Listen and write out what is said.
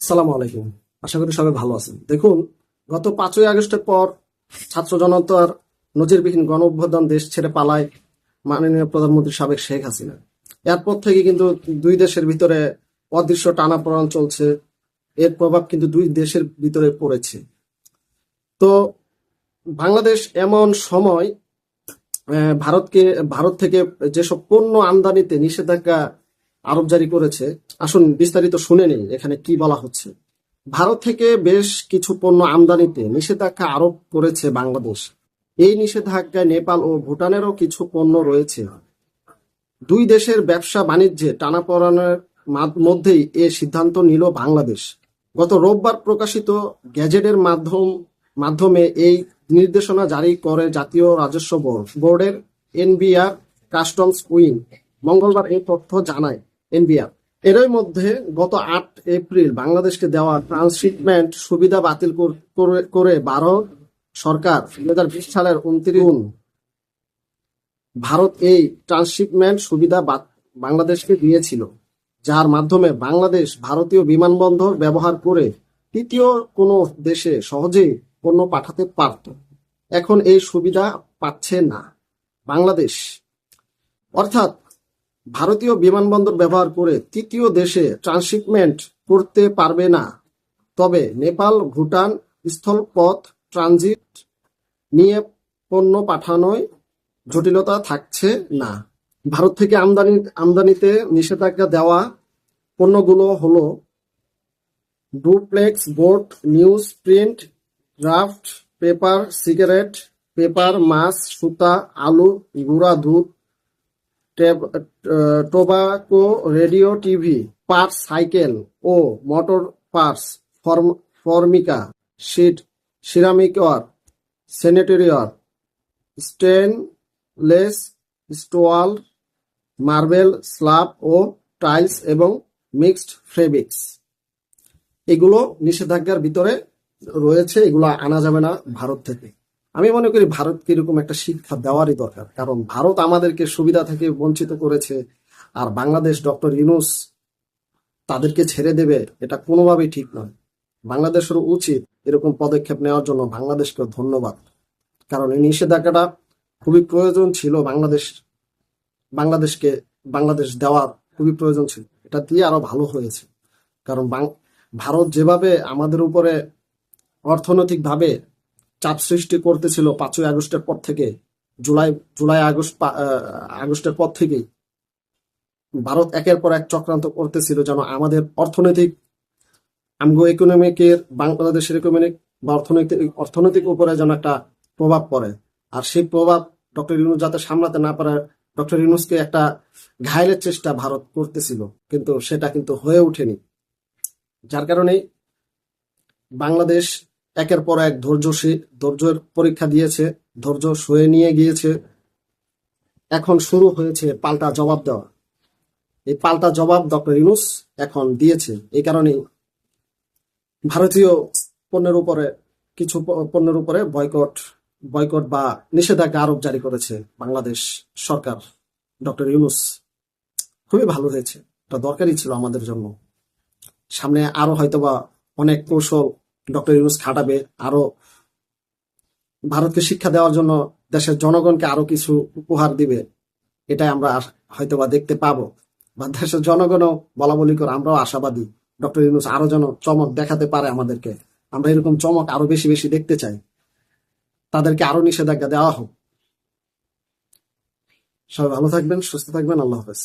সালাম আলাইকুম। আশা করি সবাই ভালো আছেন। দেখুন, গত পাঁচই আগস্টের পর ছাত্র জনতার নজিরবিহীন গণ অভ্যুত্থান দেশ ছেড়ে পালায় মাননীয় প্রধানমন্ত্রী সাবেক শেখ হাসিনা। এরপর থেকে কিন্তু দুই দেশের ভিতরে অদৃশ্য টানাপোড়েন চলছে। এর প্রভাব কিন্তু দুই দেশের ভিতরে পড়েছে। তো বাংলাদেশ এমন সময় ভারতকে, ভারত থেকে যেসব পণ্য আমদানিতে নিষেধাজ্ঞা আরোপ জারি করেছে। আসুন বিস্তারিত শুনে নিই এখানে কি বলা হচ্ছে। ভারত থেকে বেশ কিছু পণ্য আমদানিতে নিষেধাজ্ঞা আরোপ করেছে বাংলাদেশ। এই নিষেধাজ্ঞায় নেপাল ও ভুটানেরও কিছু পণ্য রয়েছে। দুই দেশের ব্যবসা বাণিজ্যে টানাপোড়েনের মাধ- মধ্যেই এ সিদ্ধান্ত নিল বাংলাদেশ। গত রোববার প্রকাশিত গ্যাজেটের মাধ্যম, মাধ্যমে এই নির্দেশনা জারি করে জাতীয় রাজস্ব বোর্ড বোর্ডের এনবিআর কাস্টমস উইং মঙ্গলবার এই তথ্য জানায়। এনবিআর। এরই মধ্যে গত আট এপ্রিল বাংলাদেশকে দেওয়া ট্রান্সশিপমেন্ট সুবিধা বাতিল করে- বারো সরকার দুই হাজার বিশ সালের উনত্রিশ ভারত এই ট্রান্সশিপমেন্ট সুবিধা বাংলাদেশকে দিয়েছিল, যার মাধ্যমে বাংলাদেশ ভারতীয় বিমানবন্দর ব্যবহার করে তৃতীয় কোনো দেশে সহজেই পণ্য পাঠাতে পারত। এখন এই সুবিধা পাচ্ছে না। বাংলাদেশ, অর্থাৎ ভারতীয় বিমানবন্দর ব্যবহার করে তৃতীয় দেশে ট্রান্সশিপমেন্ট করতে পারবে না। তবে নেপাল, ভুটান স্থলপথ ট্রানজিট নিয়ে পণ্য পাঠানোয় জটিলতা থাকছে না। ভারত থেকে আমদানি, আমদানিতে নিষেধাজ্ঞা দেওয়া পণ্যগুলো হলো duplex board newsprint, draft paper, cigarette, paper, মাছ, সুতা, আলু, গুঁড়া দুধ tobacco radio TV parts cycle ও motor parts form- formica, sheet, ceramic ware sanitary ware stainless steel, marble, slab ও টাইলস এবং মিক্সড ফেব্রিক্স। এগুলো নিষেধাজ্ঞার ভিতরে রয়েছে, এগুলো আনা যাবে না ভারত থেকে। আমি মনে করি ভারতকে এরকম একটা শিক্ষা দেওয়ারই দরকার। কারণ ভারত আমাদেরকে সুবিধা থেকে বঞ্চিত করেছে, আর বাংলাদেশ ডক্টর ইউনুস তাদেরকে ছেড়ে দেবে, এটা কোনোভাবেই ঠিক নয়। বাংলাদেশের উচিত এরকম পদক্ষেপ নেওয়ার জন্য বাংলাদেশকে ধন্যবাদ। কারণ এই নিষেধাজ্ঞাটা খুবই প্রয়োজন ছিল বাংলাদেশ, বাংলাদেশকে, বাংলাদেশ দেওয়ার খুবই প্রয়োজন ছিল। এটা দিয়ে আরও ভালো হয়েছে। কারণ ভারত যেভাবে আমাদের উপরে অর্থনৈতিকভাবে চাপ সৃষ্টি করতেছিল পাঁচই আগস্টের পর থেকে, জুলাই জুলাই আগস্ট আগস্টের পর থেকেই। ভারত একের পর এক চক্রান্ত করতেছিল যেন আমাদের অর্থনৈতিক আমগো ইকোনমিকের বাংলাদেশের ইকোনমিক বা অর্থনৈতিক অর্থনৈতিক উপরে যেন একটা প্রভাব পড়ে। আর সেই প্রভাব ডক্টর ইউনুস যাতে সামলাতে না পারে, ডক্টর ইউনুসকে একটা ঘায়লের চেষ্টা ভারত করতেছিল, কিন্তু সেটা কিন্তু হয়ে ওঠেনি। যার কারণে বাংলাদেশ একের পর এক ধৈর্যশীল ধৈর্যের পরীক্ষা দিয়েছে, ধৈর্য সয়ে নিয়ে গিয়েছে। এখন শুরু হয়েছে পাল্টা জবাব দেওয়া। এই পাল্টা জবাব ডক্টর ইউনুস এখন দিয়েছে এই কারণে ভারতীয় পণ্যের উপরে, কিছু পণ্যের উপরে বয়কট বয়কট বা নিষেধাজ্ঞা আরোপ জারি করেছে বাংলাদেশ সরকার। ডক্টর ইউনুস, খুবই ভালো হয়েছে। এটা দরকারই ছিল আমাদের জন্য। সামনে আরও হয়তোবা অনেক কৌশল ডক্টর ইউনুস খাটাবে, আরও ভারতকে শিক্ষা দেওয়ার জন্য দেশের জনগণকে আরও কিছু উপহার দিবে, এটাই আমরা হয়তোবা দেখতে পাবো। বা দেশের জনগণও বলা বলি করে আমরাও আশাবাদী ডক্টর ইউনুস আরও যেন চমক দেখাতে পারে আমাদেরকে। আমরা এরকম চমক আরও বেশি বেশি দেখতে চাই। তাদেরকে আরও নিষেধাজ্ঞা দেওয়া হোক। সবাই ভালো থাকবেন, সুস্থ থাকবেন, আল্লাহ হাফেজ।